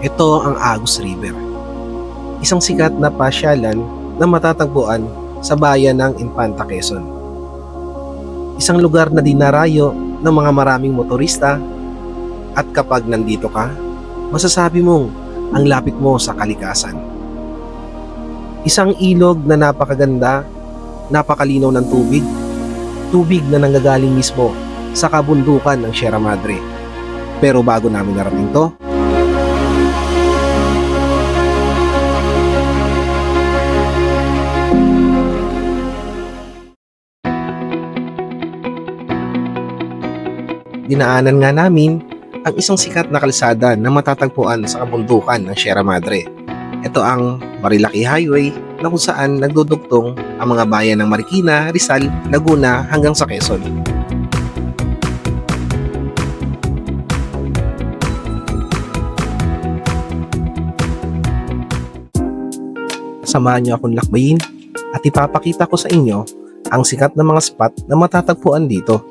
Ito ang Agus River. Isang sikat na pasyalan na matatagpuan sa bayan ng Infanta Quezon. Isang lugar na dinarayo ng mga maraming motorista at kapag nandito ka, masasabi mong ang lapit mo sa kalikasan. Isang ilog na napakaganda, napakalinaw ng tubig, tubig na nanggagaling mismo sa kabundukan ng Sierra Madre. Pero bago namin narating to, dinaanan nga namin ang isang sikat na kalsada na matatagpuan sa kabundukan ng Sierra Madre. Ito ang Marilaki Highway na kung saan nagdudugtong ang mga bayan ng Marikina, Rizal, Laguna hanggang sa Quezon. Samahan niyo akong lakbayin at ipapakita ko sa inyo ang sikat na mga spot na matatagpuan dito.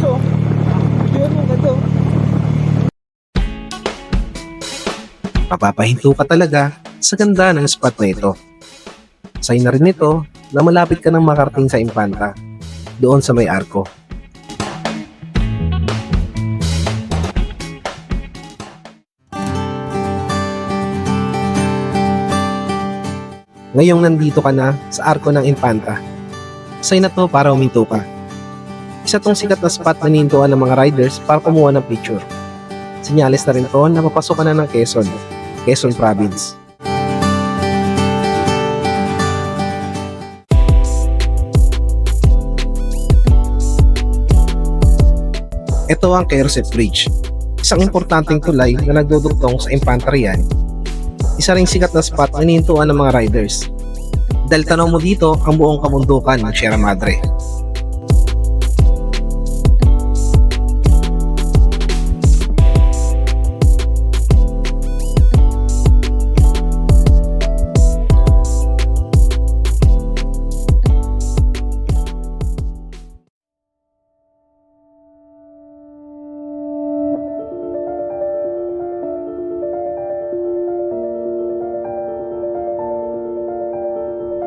Videoan mo so. Videoan mo, ganito. Mapapahinto ka talaga sa ganda ng spot na ito. Sign na rin ito na malapit ka nang makarating sa Impanta, doon sa may arko. Ngayong nandito ka na sa arko ng Infanta, sign na to para uminto ka. Isa tong sikat na spot na nihintuan ng mga riders para kumuha ng picture. Sinyalis na rin to na papasok na ng Quezon, Quezon Province. Ito ang Kerset Bridge, isang importanteng tulay na nagdudugtong sa Infantarian. Isa ring sikat na spot na inihintuan ng mga riders. Dahil tanaw mo dito ang buong kabundukan ng Sierra Madre.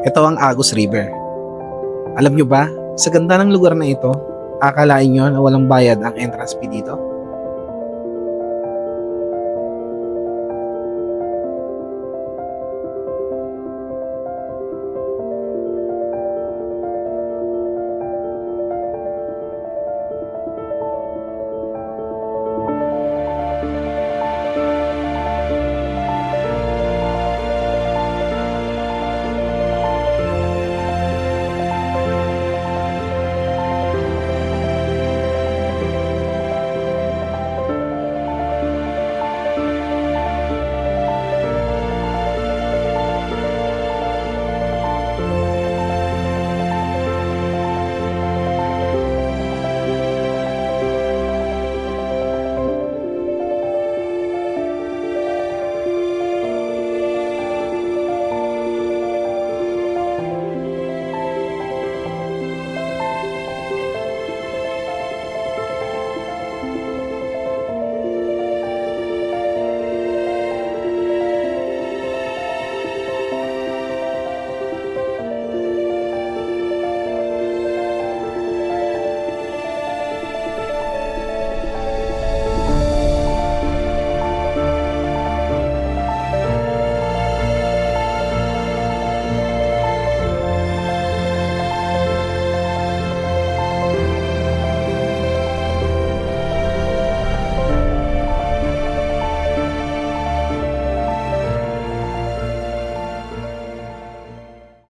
Ito ang Agus River. Alam nyo ba, sa ganda ng lugar na ito, akalain nyo na walang bayad ang entrance fee dito?